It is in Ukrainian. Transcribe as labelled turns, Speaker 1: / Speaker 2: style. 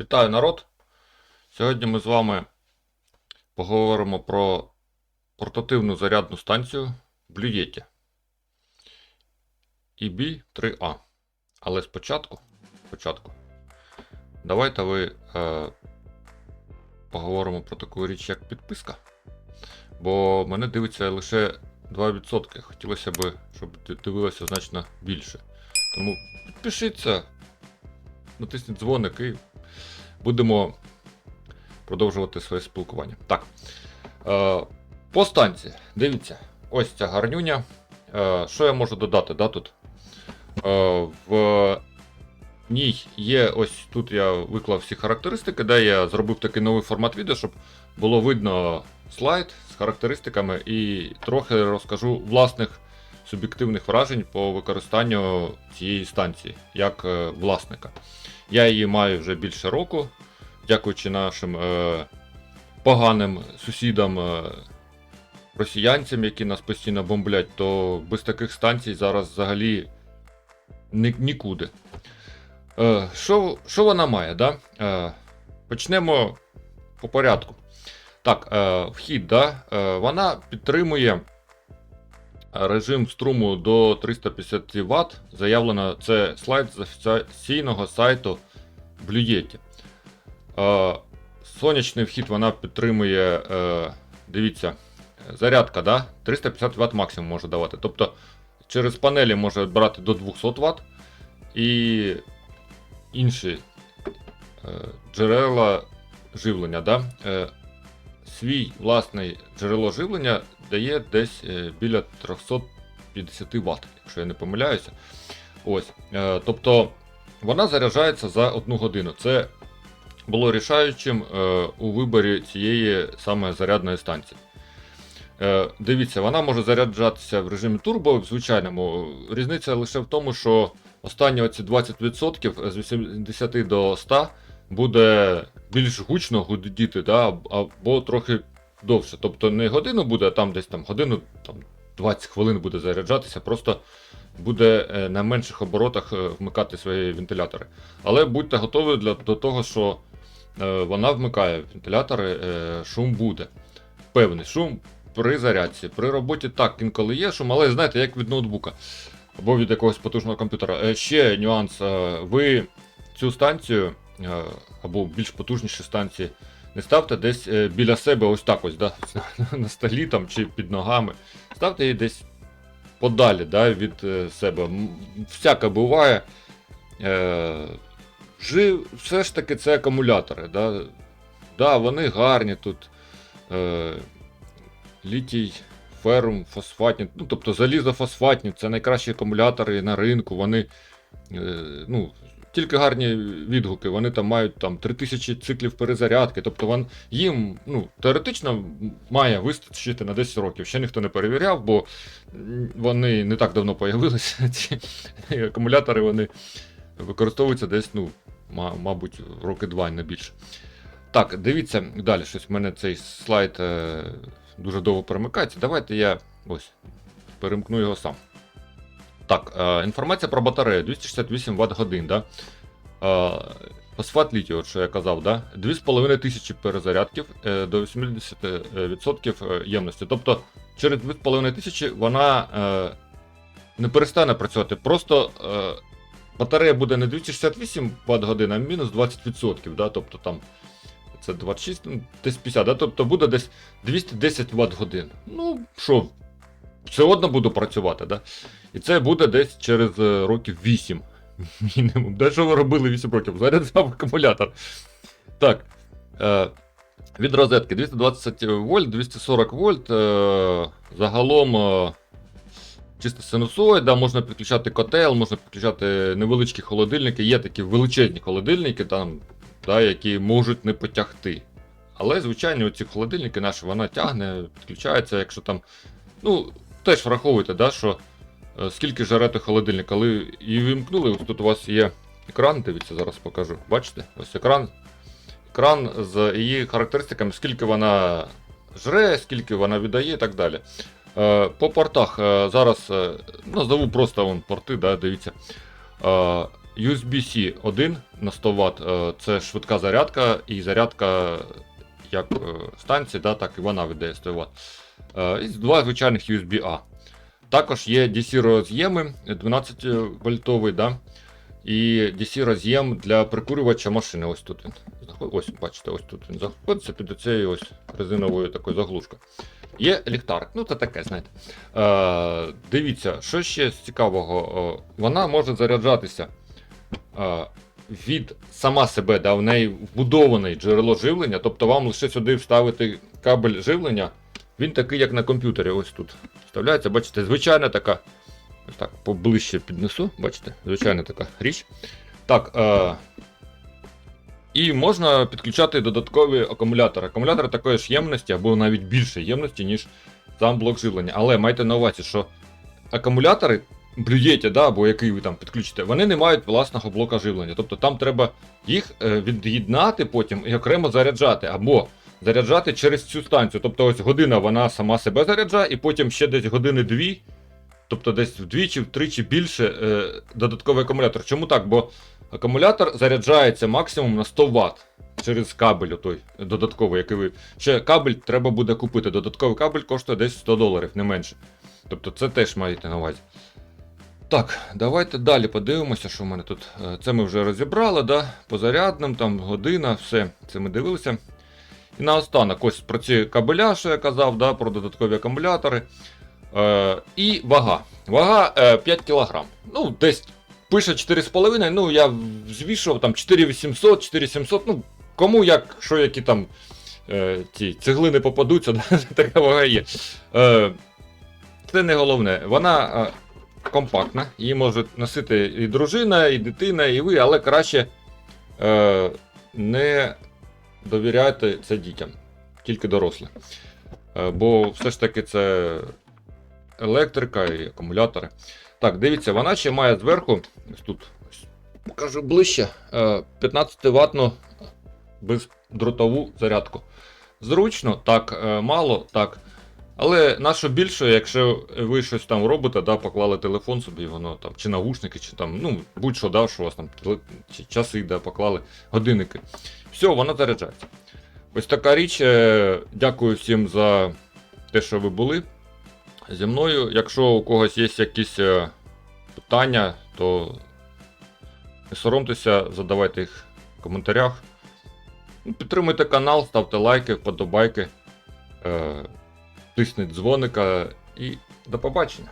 Speaker 1: Вітаю народ! Сьогодні ми з вами поговоримо про портативну зарядну станцію Blue Yeti EB3A. Але спочатку, спочатку давайте ви е, поговоримо про таку річ, як підписка. Бо мене дивиться лише 2%. Хотілося б, щоб дивилося значно більше. Тому підпишіться, натисніть дзвоник і будемо продовжувати своє спілкування. Так. Е, по станції. Дивіться, ось ця гарнюня. Е, що я можу додати? Да, тут? Е, в ній є ось тут я виклав всі характеристики, де я зробив такий новий формат відео, щоб було видно слайд з характеристиками і трохи розкажу власних суб'єктивних вражень по використанню цієї станції як е, власника. Я її маю вже більше року, дякуючи нашим е, поганим сусідам е, росіянцям, які нас постійно бомблять, то без таких станцій зараз взагалі ні, нікуди. Е, що, що вона має? Да? Е, почнемо по порядку. Так, е, вхід, да? е, вона підтримує режим струму до 350 Вт. Заявлено, це слайд з офіційного сайту Blue Yeti. Е, сонячний вхід вона підтримує, е, дивіться, зарядка, да? 350 Вт максимум може давати. Тобто через панелі може брати до 200 Вт і інші е, джерела живлення. Да? Свій власний джерело живлення дає десь е, біля 350 Вт, якщо я не помиляюся. Ось. Е, тобто вона заряджається за одну годину. Це було рішаючим е, у виборі цієї саме зарядної станції. Дивіться, вона може заряджатися в режимі турбо, в звичайному. Різниця лише в тому, що останні оці 20% з 80 до 100 буде більш гучно гудіти, да, або трохи довше. Тобто не годину буде, а там десь там годину, там 20 хвилин буде заряджатися, просто буде е, на менших оборотах е, вмикати свої вентилятори. Але будьте готові для, до того, що е, вона вмикає вентилятори, шум буде. Певний шум при зарядці. При роботі так інколи є шум, але знаєте, як від ноутбука або від якогось потужного комп'ютера. Ще нюанс. ви цю станцію або більш потужніші станції не ставте десь е, біля себе, ось так ось, да, на столі там чи під ногами. Ставте її десь подалі да, від е, себе. Всяке буває. Е, жив, все ж таки це акумулятори. Да? Да, вони гарні тут. Е, літій, ферум, фосфатні, ну тобто залізофосфатні, це найкращі акумулятори на ринку. Вони е, ну, тільки гарні відгуки, вони там мають там 3000 циклів перезарядки. Тобто вон, їм ну, теоретично має вистачити на 10 років. Ще ніхто не перевіряв, бо вони не так давно появилися. Ці акумулятори вони використовуються десь, ну, ма- мабуть, роки два, не більше. Так, дивіться далі. Щось в мене цей слайд е, дуже довго перемикається. Давайте я ось перемкну його сам. Так, е, інформація про батарею 268 Вт годин. Да? Е, фосфат літію, що я казав, да? 2500 перезарядків е, до 80% е, ємності. Тобто через 2500 вона е, не перестане працювати. Просто е, батарея буде не 268 Вт годин, а мінус 20%. Да? Тобто там це 26, ну, десь 50, да? тобто буде десь 210 Вт годин. Ну, що, все одно буду працювати, да? І це буде десь через е, років 8. Мінімум. Де що ви робили 8 років? Заряджав акумулятор. Так. Е, від розетки 220 вольт, 240 вольт. Е, загалом. Е, Чисто синусоїд, да, можна підключати котел, можна підключати невеличкі холодильники. Є такі величезні холодильники, там, да, які можуть не потягти. Але, звичайно, ці холодильники наші вона тягне, підключається, якщо там. Ну, теж враховуйте, да, що е, скільки жарете холодильник, коли її вимкнули, ось тут у вас є екран, дивіться, зараз покажу. Бачите? Ось екран. Екран з її характеристиками, скільки вона жре, скільки вона віддає і так далі. Е, По портах е, зараз назову просто вон порти, да, дивіться. USB-C 1 на 100 Вт. Це швидка зарядка і зарядка як станції, да, так і вона віддає 100 Вт. Е, І два звичайних USB-A. Також є DC роз'єми 12 вольтовий, да, і DC роз'єм для прикурювача машини. Ось тут він. Ось, бачите, ось тут він знаходиться під оцею ось резиновою такою заглушкою. Є ліхтарик, ну це таке, знаєте. Е, дивіться, що ще з цікавого, е, вона може заряджатися е, від сама себе, да, в неї вбудований джерело живлення, тобто вам лише сюди вставити кабель живлення. Він такий, як на комп'ютері, ось тут вставляється. Бачите, звичайна така. Ось так, поближче піднесу, бачите, звичайна така річ. Так. Е, і можна підключати додаткові акумулятори. Акумулятори такої ж ємності, або навіть більше ємності, ніж сам блок живлення. Але майте на увазі, що акумулятори, блюєте, да, або який ви там підключите, вони не мають власного блока живлення. Тобто там треба їх е, від'єднати потім і окремо заряджати, або заряджати через цю станцію. Тобто ось година вона сама себе заряджає, і потім ще десь години-дві. Тобто десь вдвічі, втричі більше е, додатковий акумулятор. Чому так? Бо акумулятор заряджається максимум на 100 Вт через кабель той додатковий, який ви. Ще кабель треба буде купити. Додатковий кабель коштує десь 100 доларів, не менше. Тобто це теж маєте на увазі. Так, давайте далі подивимося, що в мене тут. Е, Це ми вже розібрали, да? по зарядним, там година, все. Це ми дивилися. І наостанок, ось про ці кабеля, що я казав, да, про додаткові акумулятори. Е, і вага. Вага е, 5 кг. Ну, десь пише 4,5, ну я звішував там 4800, 4700, ну, кому як, що які там е, ті цеглини попадуться, да, така вага є. Е, це не головне. Вона е, компактна, її можуть носити і дружина, і дитина, і ви, але краще е, не довіряйте це дітям, тільки дорослим. Е, бо все ж таки це електрика і акумулятори. Так, дивіться, вона ще має зверху, ось тут покажу ближче, 15 ватну бездротову зарядку. Зручно, так, е, мало, так. Але нащо більше, якщо ви щось там робите, да, поклали телефон собі, воно там, чи навушники, чи там, ну, будь-що, да, що у вас там чи часи, да, поклали, годинники. Все, воно заряджається. Ось така річ. е, Дякую всім за те, що ви були зі мною. Якщо у когось є якісь е, питання, то не соромтеся, задавайте їх в коментарях. Підтримуйте канал, ставте лайки, вподобайки, е, тисніть дзвоника і до побачення.